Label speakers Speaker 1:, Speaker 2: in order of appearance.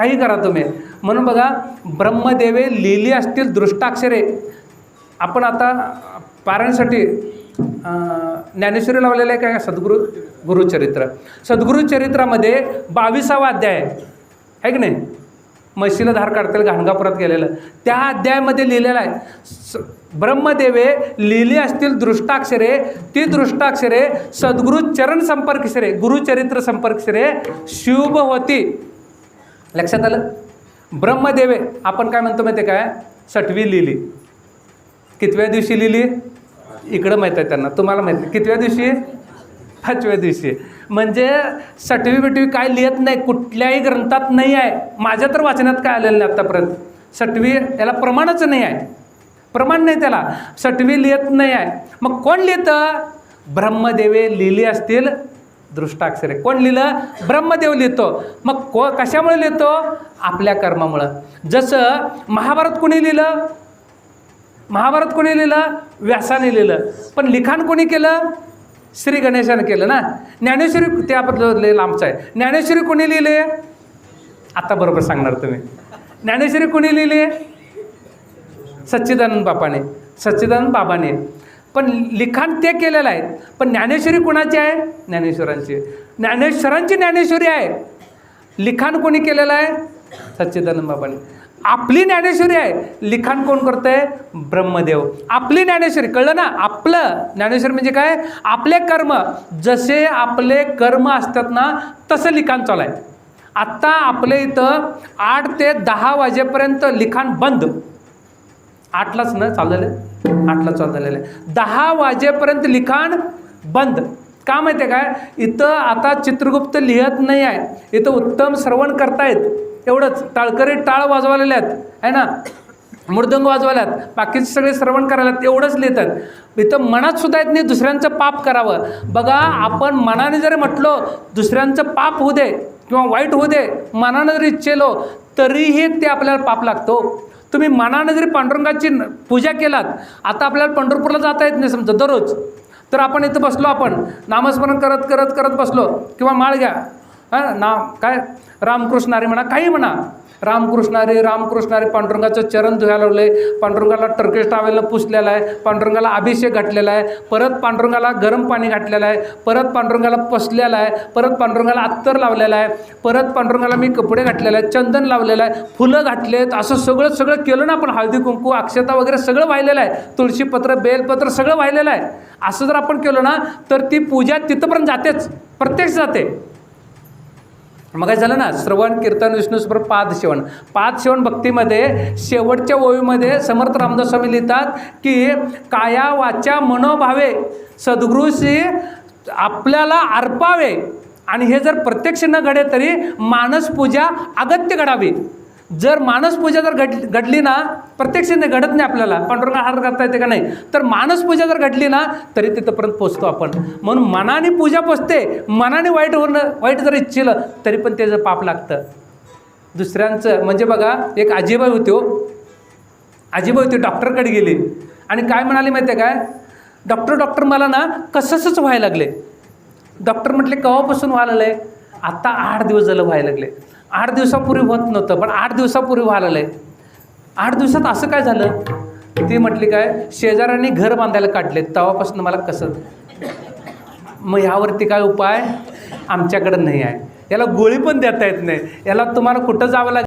Speaker 1: काही करा तुम्ही. म्हणून बघा ब्रह्मदेवे लिहिली असतील दृष्टाक्षरे. आपण आता पारायणासाठी ज्ञानेश्वरी लावलेलं आहे काय? सद्गुरू गुरुचरित्र. सद्गुरुचरित्रामध्ये बावीसावा अध्याय आहे. की नाही? म्हशीला धार काढतील घाणगापुरात गेलेलं त्या अध्यायामध्ये लिहिलेलं आहे. स ब्रह्मदेवे लिहिली असतील दृष्टाक्षरे ती दृष्टाक्षरे सद्गुरू चरण संपर्कशिरे गुरुचरित्र संपर्कशिरे शुभ होती. लक्षात आलं? ब्रह्मदेवे आपण काय म्हणतो माहिती आहे काय सटवी लिहिली कितव्या दिवशी लिहिली इकडं माहीत आहे त्यांना. तुम्हाला माहीत नाही. कितव्या दिवशी? पाचव्या दिवशी. म्हणजे सटवी बिटवी काय लिहित नाही कुठल्याही ग्रंथात नाही आहे. माझ्या तर वाचनात काय आलेलं नाही आत्तापर्यंत सटवी याला प्रमाणच नाही आहे. प्रमाण नाही त्याला. सटवी लिहित नाही आहे. मग कोण लिहितं? ब्रह्मदेवे लिहिली असतील. दृष्टाक्षरे. कोण लिहिलं? ब्रह्मदेव लिहितो. मग को कशामुळे लिहितो? आपल्या कर्मामुळं. जसं महाभारत कोणी लिहिलं? महाभारत कोणी लिहिलं? व्यासाने लिहिलं. पण लिखाण कोणी केलं? श्री गणेशाने केलं ना? ज्ञानेश्वरी ते आपण लांबचं आहे. ज्ञानेश्वरी कोणी लिहिले? आता बरोबर सांगणार तुम्ही. ज्ञानेश्वरी कोणी लिहिली? सच्चिदानंद बापाने सच्चिदानंद बाबाने. पण लिखाण ते केलेलं आहे. पण ज्ञानेश्वरी कोणाची आहे? ज्ञानेश्वरांची. ज्ञानेश्वरांची ज्ञानेश्वरी आहे. लिखाण कोणी केलेलं आहे? सच्चिदानंद बाबाने. आपली ज्ञानेश्वरी आहे. लिखाण कोण करतंय? ब्रह्मदेव. आपली ज्ञानेश्वरी कळलं ना? आपलं. ज्ञानेश्वरी म्हणजे काय? आपले कर्म. जसे आपले कर्म असतात ना तसं लिखाण चालू आहे. आत्ता आपल्या इथं आठ ते दहा वाजेपर्यंत लिखाण बंद. आठलाच ना चाललेलं? आहे आठला चालू झालेलं आहे दहा वाजेपर्यंत लिखाण बंद. का माहिती आहे काय? इथं आता चित्रगुप्त लिहत नाही आहे इथं उत्तम श्रवण करतायत. एवढंच. टाळकरी टाळ वाजवालेले आहेत. आहे ना? मृदंग वाजवाल्यात बाकीचे सगळे श्रवण करायला एवढंच लिहितात. इथं मनात सुद्धा येत नाही दुसऱ्यांचं पाप करावं. बघा आपण मनाने जरी म्हटलो दुसऱ्यांचं पाप होऊ दे किंवा वाईट होऊ दे मनानं जरी इच्छेलो तरीही ते आपल्याला पाप लागतो. तुम्ही मनानं जरी पांडुरंगाची पूजा केलात आता आपल्याला पंढरपूरला जाता येत नाही समजा दररोज. तर आपण इथं बसलो आपण नामस्मरण करत करत करत बसलो किंवा माळ घ्या. हां ना काय? रामकृष्णारी म्हणा काही म्हणा. रामकृष्ण हरी रामकृष्ण पांडुरंगाचं चरण धुवायला आहे पांडुरंगाला टर्किश पुसलेला आहे. पांडुरंगाला अभिषेक घातलेला आहे. परत पांडुरंगाला गरम पाणी घातलेलं आहे. परत पांडुरंगाला पसलेला आहे. परत पांडुरंगाला अत्तर लावलेलं आहे. परत पांडुरंगाला मी कपडे घातलेले आहेत. चंदन लावलेलं आहे. फुलं घातलेत असं सगळं सगळं केलं ना आपण. हळदी कुंकू अक्षता वगैरे सगळं वाहिलेलं आहे. तुळशीपत्र बेलपत्र सगळं वाहिलेलं आहे. असं जर आपण केलं ना तर ती पूजा तिथंपर्यंत जातेच. प्रत्यक्ष जाते. मग काय झालं ना श्रवण कीर्तन विष्णुस्वर पाद शेवण. पाद शेवण भक्तीमध्ये शेवटच्या ओळीमध्ये समर्थ रामदास स्वामी लिहितात की काया वाचा मनोभावे सद्गुरूशी आपल्याला अर्पावे. आणि हे जर प्रत्यक्ष न घडे तरी मानस पूजा अगत्य घडावी. जर मानसपूजा जर घड घडली ना प्रत्यक्ष नाही घडत नाही आपल्याला. पांडुरंगा हार करता येते का नाही? तर मानसपूजा जर घडली ना तरी तिथंपर्यंत पोचतो आपण. म्हणून मनाने पूजा पोचते मनाने वाईट होणं वाईट जर इच्छिलं तरी पण त्याचं पाप लागतं. दुसऱ्यांचं म्हणजे बघा एक आजीबाई होती हो. आजीबाई होती डॉक्टरकडे गेली. आणि काय म्हणाली माहिती आहे काय? डॉक्टर डॉक्टर मला ना कसंच व्हायला लागले. डॉक्टर म्हटले केव्हापासून व्हायला लागले? आत्ता आठ दिवस झालं व्हायला लागले. आठ दिवसापूर्वी होत नव्हतं पण आठ दिवसापूर्वी व्हायला आहे आठ दिवसात असं काय झालं? ती म्हटली काय शेजाऱ्यांनी घर बांधायला काढले तेव्हापासून मला कसं? मग ह्यावरती काय उपाय? आमच्याकडं नाही आहे. याला गोळी पण देता येत नाही. याला तुम्हाला कुठं जावं लागेल